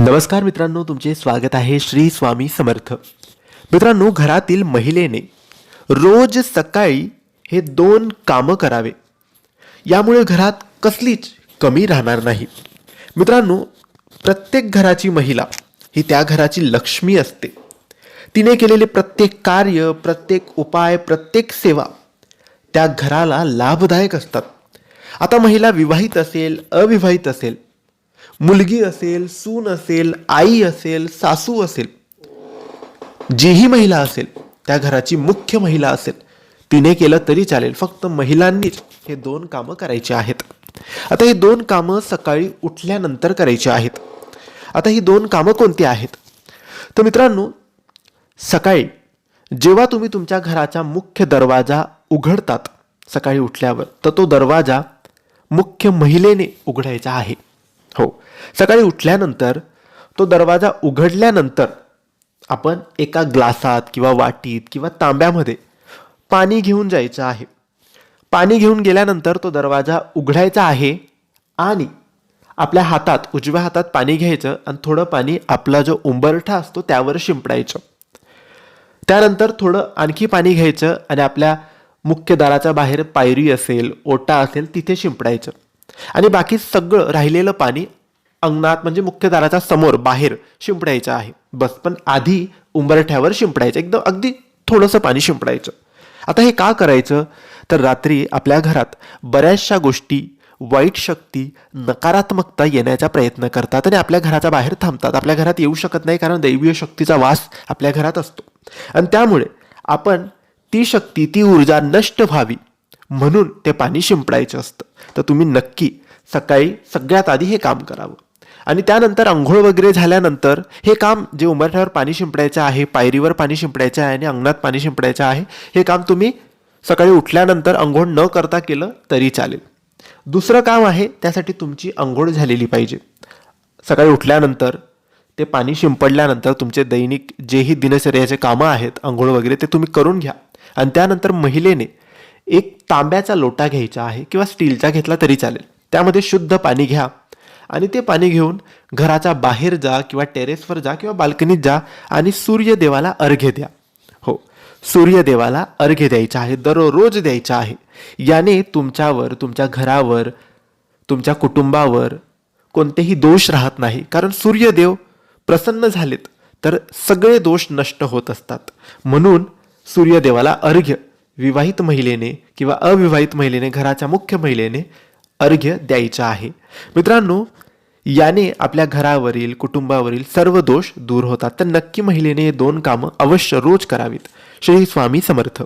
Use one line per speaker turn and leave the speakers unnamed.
नमस्कार मित्रांनो तुमचे स्वागत आहे श्री स्वामी समर्थ. मित्रांनो घरातील महिलेने रोज सकाळी हे दोन कामं करावे. यामुळे घरात कसलीच कमी राहणार नाही. मित्रांनो प्रत्येक घराची महिला ही त्या घराची लक्ष्मी असते. तिने केलेले प्रत्येक कार्य प्रत्येक उपाय प्रत्येक सेवा त्या घराला लाभदायक असतात. आता महिला विवाहित असेल अविवाहित असेल मुलगी असेल सून असेल आई असेल सासू असेल जीही महिला असेल त्या घराची मुख्य महिला असेल तिने केलं तरी चालेल. फक्त महिलांनीच हे दोन कामं करायची आहेत. आता ही दोन कामं सकाळी उठल्यानंतर करायची आहेत. आता ही दोन कामं कोणती आहेत? तर मित्रांनो सकाळी जेव्हा तुम्ही तुमच्या घराचा मुख्य दरवाजा उघडतात सकाळी उठल्यावर तर तो दरवाजा मुख्य महिलेने उघडायचा आहे. हो. सकाळी उठल्यानंतर तो दरवाजा उघडल्यानंतर आपण एका ग्लासात किंवा वाटीत किंवा तांब्यामध्ये पाणी घेऊन जायचं आहे. पाणी घेऊन गेल्यानंतर तो दरवाजा उघडायचा आहे आणि आपल्या हातात उजव्या हातात पाणी घ्यायचं आणि थोडं पाणी आपला जो उंबरठा असतो त्यावर शिंपडायचं. त्यानंतर थोडं आणखी पाणी घ्यायचं आणि आपल्या मुख्य दाराच्या बाहेर पायरी असेल ओटा असेल तिथे शिंपडायचं. आणि बाकी सगळं राहिलेलं पाणी अंगणात म्हणजे मुख्य दाराच्या समोर बाहेर शिंपडायचं आहे. बस पण आधी उंबरठ्यावर शिंपडायचं एकदम अगदी थोडंसं पाणी शिंपडायचं. आता हे का करायचं? तर रात्री आपल्या घरात बऱ्याचशा गोष्टी वाईट शक्ती नकारात्मकता येण्याचा प्रयत्न करतात आणि आपल्या घराच्या बाहेर थांबतात. आपल्या घरात येऊ शकत नाही कारण दैवीय शक्तीचा वास आपल्या घरात असतो. आणि त्यामुळे आपण ती शक्ती ती ऊर्जा नष्ट व्हावी. म्हणून ते पाणी शिंपडायचं असतं. तर तुम्ही नक्की सकाळी सगळ्यात आधी हे काम करावं. आणि त्यानंतर आंघोळ वगैरे झाल्यानंतर हे काम जे उंबरठ्यावर पाणी शिंपडायचं आहे पायरीवर पाणी शिंपडायचं आहे आणि अंगणात पाणी शिंपडायचं आहे हे काम तुम्ही सकाळी उठल्यानंतर आंघोळ न करता केलं तरी चालेल. दुसरं काम आहे त्यासाठी तुमची आंघोळ झालेली पाहिजे. सकाळी उठल्यानंतर ते पाणी शिंपडल्यानंतर तुमचे दैनिक जेही दिनचर्याचे कामं आहेत आंघोळ वगैरे ते तुम्ही करून घ्या. आणि त्यानंतर महिलेने एक तांब्याचा लोटा घ्यायचा आहे किंवा स्टीलचा घेतला तरी चालेल. त्यामध्ये शुद्ध पाणी घ्या आणि ते पाणी घेऊन घराच्या बाहेर जा किंवा टेरेसवर जा किंवा बाल्कनीत जा आणि सूर्यदेवाला अर्घ्य द्या. हो सूर्यदेवाला अर्घ्य द्यायचा आहे दररोज द्यायचा आहे. याने तुमच्यावर तुमच्या घरावर तुमच्या कुटुंबावर कोणतेही दोष राहत नाही. कारण सूर्यदेव प्रसन्न झालेत तर सगळे दोष नष्ट होत असतात. म्हणून सूर्यदेवाला अर्घ्य. विवाहित महिलेने किंवा अविवाहित महिलेने घराच्या मुख्य महिलेने अर्घ्य द्यायचं आहे. मित्रांनो याने आपल्या घरावरील कुटुंबावरील सर्व दोष दूर होतात. तर नक्की महिलेने हे दोन कामं अवश्य रोज करावीत. श्री स्वामी समर्थ.